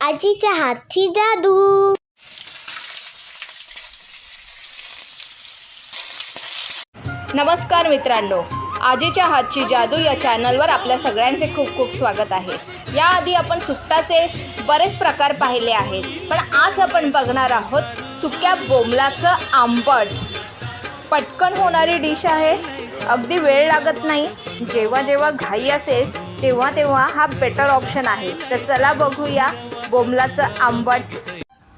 आजीच्या हातची जादू. नमस्कार मित्रांनो आजीच्या हातची जादू या चॅनलवर आपल्या सगळ्यांचे खूप खूप स्वागत आहे. याआधी आपण सुट्टाचे बरेच प्रकार पाहिले आहेत पण आज आपण बघणार आहोत सुक्या बोंबलाचं आंबट. पटकन होणारी डिश आहे अगदी वेळ लागत नाही जेव्हा जेव्हा घाई असेल तेव्हा तेव्हा हा बेटर ऑप्शन आहे. तर चला बघूया बोंबलाचं आंबट.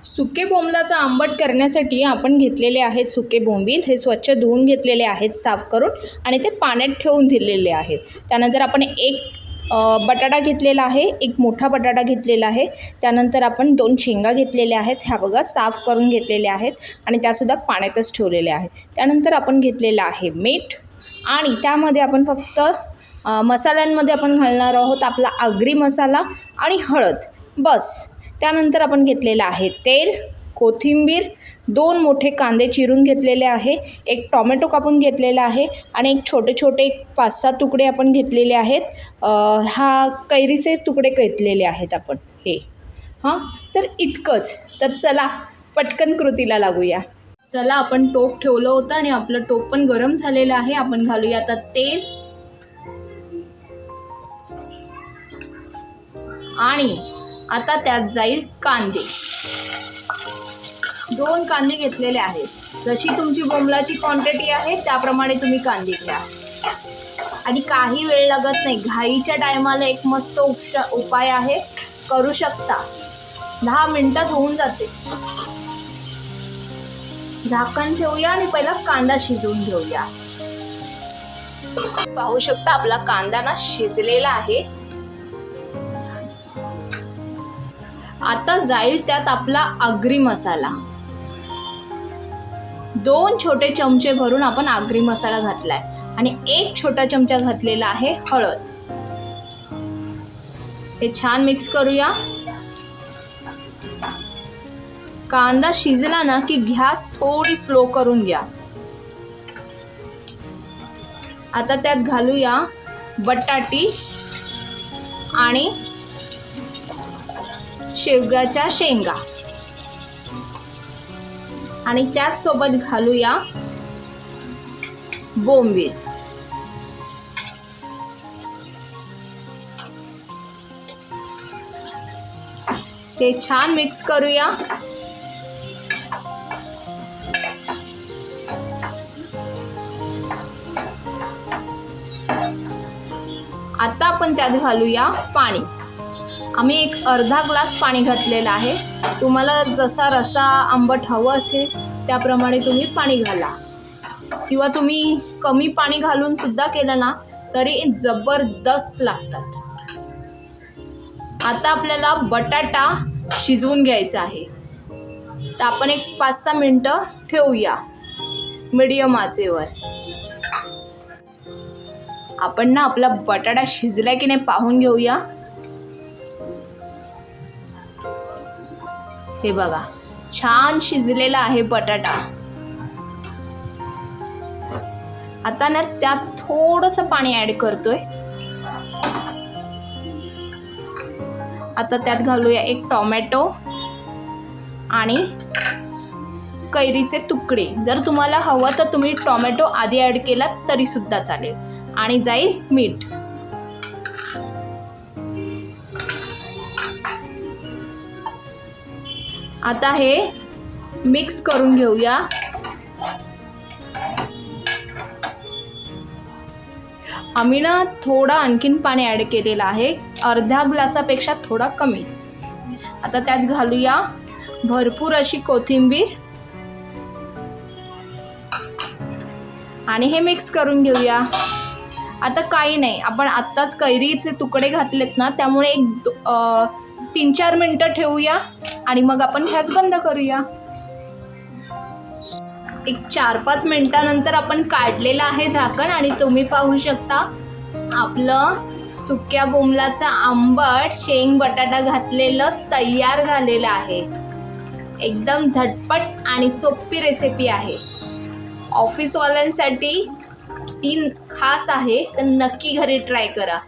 सुके बोंबलाचं आंबट करण्यासाठी आपण घेतलेले आहेत सुके बोंबील. हे स्वच्छ धुवून घेतलेले आहेत साफ करून आणि ते पाण्यात ठेवून दिलेले आहेत. त्यानंतर आपण एक बटाटा घेतलेला आहे एक मोठा बटाटा घेतलेला आहे. त्यानंतर आपण दोन शेंगा घेतलेल्या आहेत ह्या बघा साफ करून घेतलेल्या आहेत आणि त्यासुद्धा पाण्यातच ठेवलेल्या आहेत. त्यानंतर आपण घेतलेलं आहे मीठ आणि त्यामध्ये आपण फक्त मसाल्यांमध्ये आपण घालणार आहोत आपला आगरी मसाला आणि हळद. बस. त्यानंतर आपण घेतलेलं आहे तेल कोथिंबीर दोन मोठे कांदे चिरून घेतलेले आहे एक टॉमॅटो कापून घेतलेला आहे आणि एक छोटे छोटे एक पाच सहा तुकडे आपण घेतलेले आहेत. हा कैरीचे तुकडे घेतलेले आहेत आपण हे. हां? तर इतकंच. तर चला पटकन कृतीला लागूया. चला आपण टोप ठेवलं होतं आणि आपलं टोप पण गरम झालेलं आहे. आपण घालूया आता तेल. आणि आता त्यात जाईल कांदे. दोन कांदे घेतलेले आहेत. जशी तुमची बोंबलाची क्वांटिटी आहे त्याप्रमाणे तुम्ही कांदे घ्या. आणि काही वेळ लागत नाही. घाईच्या टायमाला एक मस्त उपश उपाय आहे. करू शकता. दहा मिनटात होऊन जाते. झाकण ठेवूया आणि पहिला कांदा शिजवून घेऊया. पाहू शकता आपला कांदा ना शिजलेला आहे. आता जाईल त्यात आपला आगरी मसाला. दोन छोटे चमचे भरून आपण आगरी मसाला घातलाय. आणि एक छोटा चमचा घातलेला आहे हळद. हे छान मिक्स करूया. कांदा शिजला ना की गॅस थोडी स्लो करून घ्या. आता त्यात घालूया बटाटी आणि शेवग्याच्या शेंगा. आणि त्याच सोबत घालूया बोंबील. ते छान मिक्स करूया. आता आपण त्यात घालूया पाणी. आम्ही एक अर्धा ग्लास पाणी घातलेलं आहे. तुम्हाला जसा रसा आंबट हवं असेल त्याप्रमाणे तुम्ही पाणी घाला. किंवा तुम्ही कमी पाणी घालून सुद्धा केलं ना तरी जबरदस्त लागतात. आता आपल्याला बटाटा शिजवून घ्यायचा आहे. तर आपण एक पाच सहा मिनटं ठेवूया. मिडियम आचेवर. आपण ना आपला बटाटा शिजला की नाही पाहून घेऊया. हे बघा छान शिजलेला आहे बटाटा. आता ना त्यात थोडंसं पाणी ॲड करतोय. आता त्यात घालूया एक टोमॅटो आणि कैरीचे तुकडे. जर तुम्हाला हवं तर तुम्ही टोमॅटो आधी ॲड केलात तरी सुद्धा चालेल. आणि जाईल मीठ. आता हे मिक्स करून घेऊया. आम्ही ना थोडं आणखीन पाणी ॲड केलेलं आहे. अर्ध्या ग्लासापेक्षा थोडा कमी. आता त्यात घालूया भरपूर अशी कोथिंबीर. आणि हे मिक्स करून घेऊया. आता काही नाही आपण आत्ताच कैरीचे तुकडे घातलेत ना त्यामुळे एक तीन चार मिनटं ठेवूया आणि मग आपण गॅस बंद करूया. एक चार पाच मिनटानंतर आपण काढलेलं आहे झाकण आणि तुम्ही पाहू शकता आपलं सुक्या बोंबलाचं आंबट शेंग बटाटा घातलेलं तयार झालेलं आहे. एकदम झटपट आणि सोपी रेसिपी आहे. ऑफिसवाल्यांसाठी ती खास आहे तर नक्की घरी ट्राय करा.